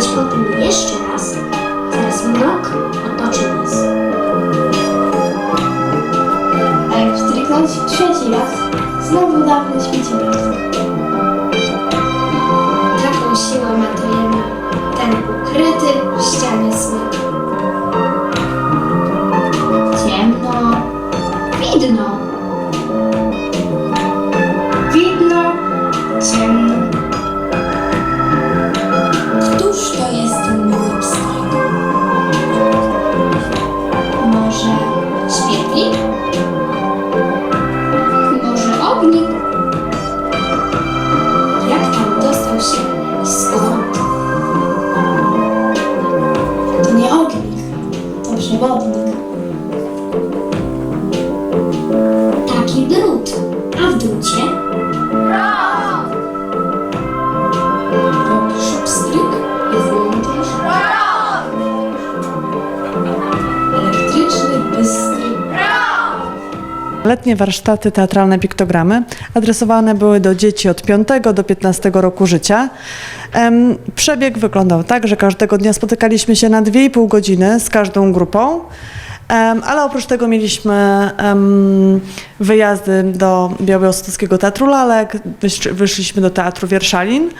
nas potem jeszcze a w drucie? Jakiś pstryk jest nim? Elektryczny, bystry. Letnie warsztaty teatralne piktogramy adresowane były do dzieci od 5 do 15 roku życia. Przebieg wyglądał tak, że każdego dnia spotykaliśmy się na 2,5 godziny z każdą grupą. Ale oprócz tego mieliśmy wyjazdy do Białostockiego Teatru Lalek, wysz- wyszliśmy do Teatru Wierszalin.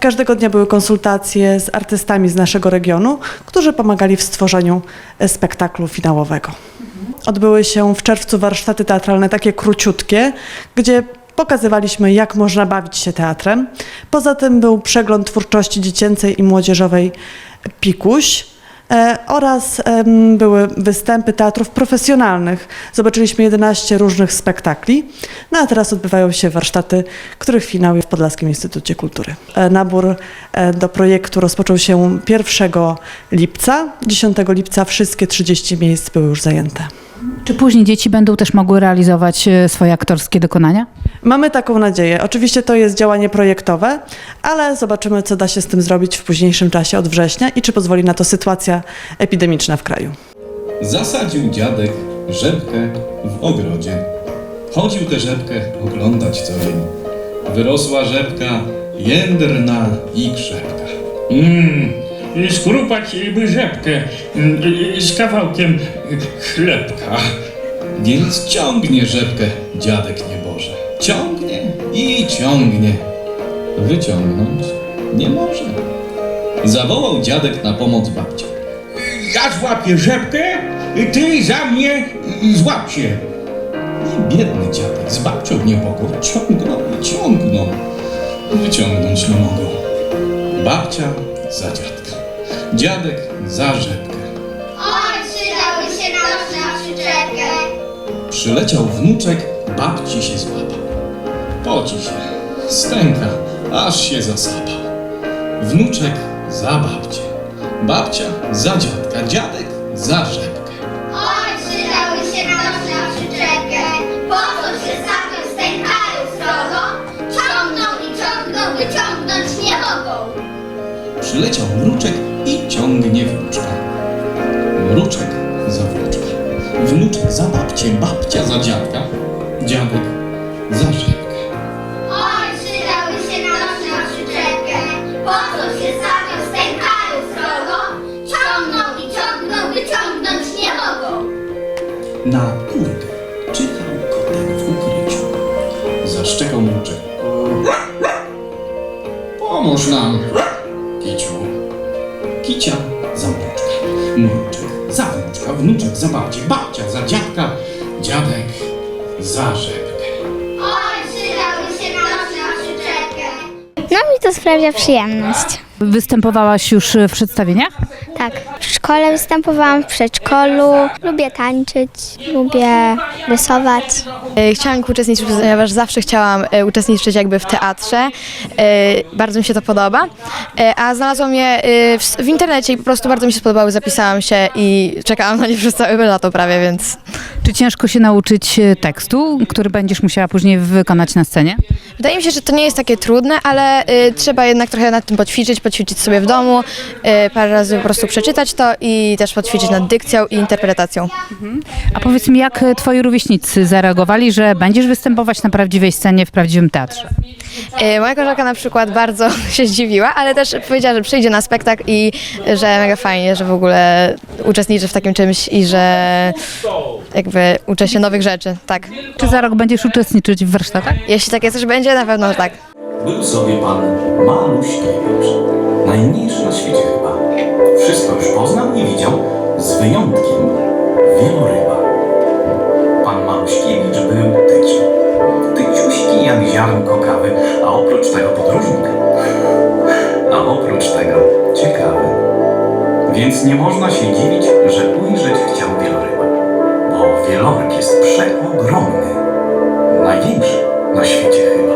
Każdego dnia były konsultacje z artystami z naszego regionu, którzy pomagali w stworzeniu e, spektaklu finałowego. Odbyły się w czerwcu warsztaty teatralne takie króciutkie, gdzie pokazywaliśmy, jak można bawić się teatrem. Poza tym był przegląd twórczości dziecięcej i młodzieżowej Pikuś. E, oraz były występy teatrów profesjonalnych. Zobaczyliśmy 11 różnych spektakli. No a teraz odbywają się warsztaty, których finał jest w Podlaskim Instytucie Kultury. E, nabór e, do projektu rozpoczął się 1 lipca. 10 lipca wszystkie 30 miejsc były już zajęte. Czy później dzieci będą też mogły realizować e, swoje aktorskie dokonania? Mamy taką nadzieję. Oczywiście to jest działanie projektowe, ale zobaczymy, co da się z tym zrobić w późniejszym czasie od września i czy pozwoli na to sytuacja epidemiczna w kraju. Zasadził dziadek rzepkę w ogrodzie. Chodził tę rzepkę oglądać co dzień. Wyrosła rzepka jędrna i krzepka. Mmm, skrupać by rzepkę mm, z kawałkiem chlebka. Więc ciągnie rzepkę dziadek nieboże. Ciągnie i ciągnie. Wyciągnąć nie może. Zawołał dziadek na pomoc babcię. Ja złapię rzepkę, ty za mnie złap się. I biedny dziadek z babcią nie mogą. Ciągną i ciągną. Wyciągnąć nie mogą. Babcia za dziadka. Dziadek za rzepkę. Oj, przydałby się noż na przyczepkę. Przyleciał wnuczek, babci się złapał. Poci się, stęka, aż się zasapał. Wnuczek za babcię, babcia za dziadka, dziadek za rzepkę. Oj, przydałby się noż na przyczepkę. Po co się sapią stękają srogo? Ciągną i ciągną, wyciągnąć nie mogą. Przyleciał mruczek ciągnie wnuczka. Mruczek za wnuczka, wnuczek za babcię, babcia za dziadka, dziadek za rzepkę. Oj, przydałby się noż na przyczepkę. Po co się sapią stękają srogo? Ciągną i ciągną, wyciągnąć nie mogą. Na kurkę czyhał kotek w ukryciu. Zaszczekał mruczek. Pomóż nam, kiciu. Kicia za mruczka. Mruczek za wnuczka, wnuczek za babcię, babcia za dziadka, dziadek za rzepkę. Oj, przydałby się na przyczepkę. No mi to sprawia przyjemność. Występowałaś już w przedstawieniach? Tak. W szkole występowałam, w przedszkolu. Lubię tańczyć, lubię rysować. E, Chciałam uczestniczyć, ponieważ zawsze chciałam e, uczestniczyć jakby w teatrze. E, Bardzo mi się to podoba. A znalazłam je w, w internecie i po prostu bardzo mi się spodobały. Zapisałam się i czekałam na nie przez całe lato prawie, więc Czy ciężko się nauczyć e, tekstu, który będziesz musiała później wykonać na scenie? wydaje mi się, że to nie jest takie trudne, ale e, trzeba jednak trochę nad tym poćwiczyć, poćwiczyć sobie w domu, e, parę razy po prostu przeczytać to i też poćwiczyć nad dykcją i interpretacją. A powiedz mi, jak twoi rówieśnicy zareagowali, że będziesz występować na prawdziwej scenie w prawdziwym teatrze? E, Moja koleżanka na przykład bardzo się zdziwiła, ale też powiedziała, że przyjdzie na spektakl i że mega fajnie, że w ogóle uczestniczy w takim czymś i że jakby jakby uczę się nowych rzeczy, tak. Czy za rok będziesz uczestniczyć w warsztatach? Jeśli takie coś będzie, na pewno tak. Był sobie pan Maluśkiewicz, najmniejszy na świecie chyba. Wszystko już poznał i widział, z wyjątkiem wieloryba. Pan Maluśkiewicz był tyci. Tyciuśki jak ziarnko kawy, a oprócz tego podróżnik. A oprócz tego ciekawy. Więc nie można się dziwić, że ujrzeć chciał wieloryba. Bo wieloryb jest przeogromny. Największy na świecie chyba.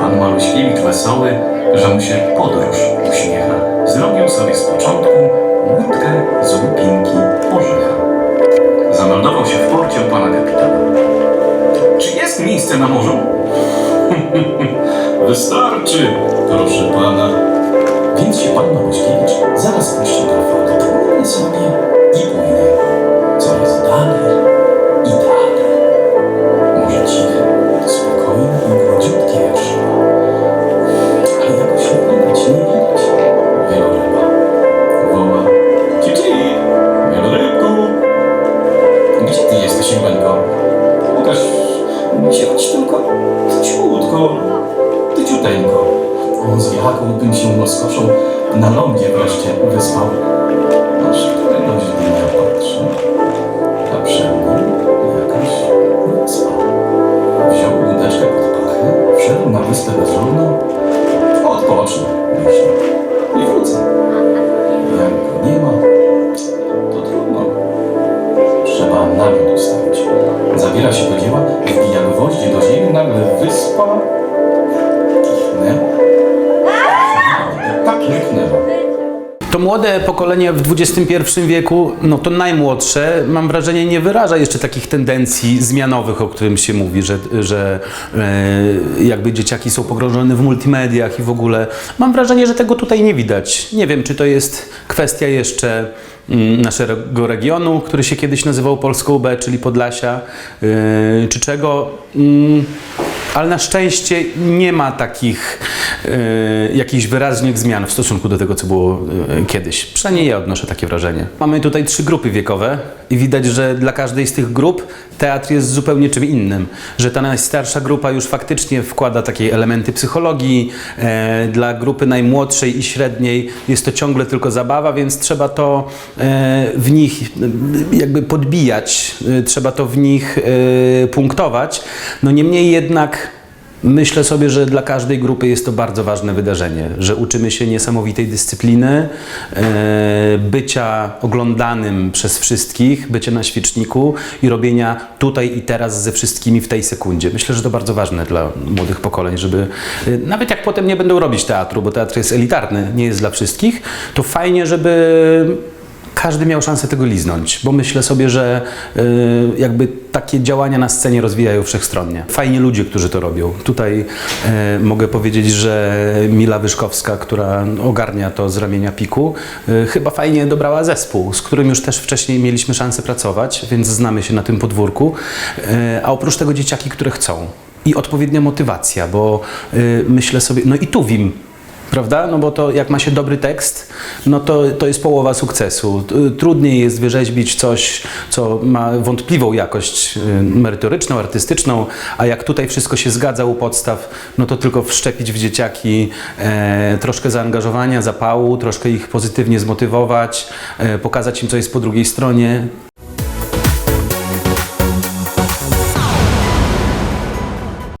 Pan Maluśkiewicz wesoły, że mu się podróż uśmiecha. Zrobił sobie z początku łódkę z łupinki orzecha. Zameldował się w porcie u pana kapitana. Czy jest miejsce na morzu? Wystarczy, proszę pana. Więc się pan Maluśkiewicz zaraz puści na falę. Płynie sobie i płynie. Jaką bym się rozkoszą na lądzie wreszcie wyspał. Aż któregoś dnia patrzę, a przed nim jakaś wyspa. Wziął łódeczkę pod pachę, wszedł na wyspę bezludną. Odpocznę, myśli, młode pokolenie w XXI wieku, no to najmłodsze, mam wrażenie, nie wyraża jeszcze takich tendencji zmianowych, o którym się mówi, że, że e, jakby dzieciaki są pogrążone w multimediach i w ogóle. Mam wrażenie, że tego tutaj nie widać. Nie wiem, czy to jest kwestia jeszcze mm, naszego regionu, który się kiedyś nazywał Polską B, czyli Podlasia, e, czy czego. Mm, ale na szczęście nie ma takich e, jakichś wyraźnych zmian w stosunku do tego, co było e, kiedyś. Przynajmniej ja odnoszę takie wrażenie. Mamy tutaj trzy grupy wiekowe i widać, że dla każdej z tych grup teatr jest zupełnie czym innym. Że ta najstarsza grupa już faktycznie wkłada takie elementy psychologii. E, dla grupy najmłodszej i średniej jest to ciągle tylko zabawa, więc trzeba to e, w nich e, jakby podbijać, e, trzeba to w nich e, punktować. No niemniej jednak Myślę sobie, że dla każdej grupy jest to bardzo ważne wydarzenie, że uczymy się niesamowitej dyscypliny, e, bycia oglądanym przez wszystkich, bycia na świeczniku i robienia tutaj i teraz ze wszystkimi w tej sekundzie. Myślę, że to bardzo ważne dla młodych pokoleń, żeby e, nawet jak potem nie będą robić teatru, bo teatr jest elitarny, nie jest dla wszystkich, to fajnie, żeby każdy miał szansę tego liznąć, bo myślę sobie, że y, jakby takie działania na scenie rozwijają wszechstronnie. Fajnie ludzie, którzy to robią. Tutaj y, mogę powiedzieć, że Mila Wyszkowska, która ogarnia to z ramienia Piku, y, chyba fajnie dobrała zespół, z którym już też wcześniej mieliśmy szansę pracować, więc znamy się na tym podwórku. Y, a oprócz tego dzieciaki, które chcą. I odpowiednia motywacja, bo y, myślę sobie, no i tu Wim Prawda? No bo to jak ma się dobry tekst, no to, to jest połowa sukcesu. Trudniej jest wyrzeźbić coś, co ma wątpliwą jakość y, merytoryczną, artystyczną, a jak tutaj wszystko się zgadza u podstaw, no to tylko wszczepić w dzieciaki e, troszkę zaangażowania, zapału, troszkę ich pozytywnie zmotywować, e, pokazać im, co jest po drugiej stronie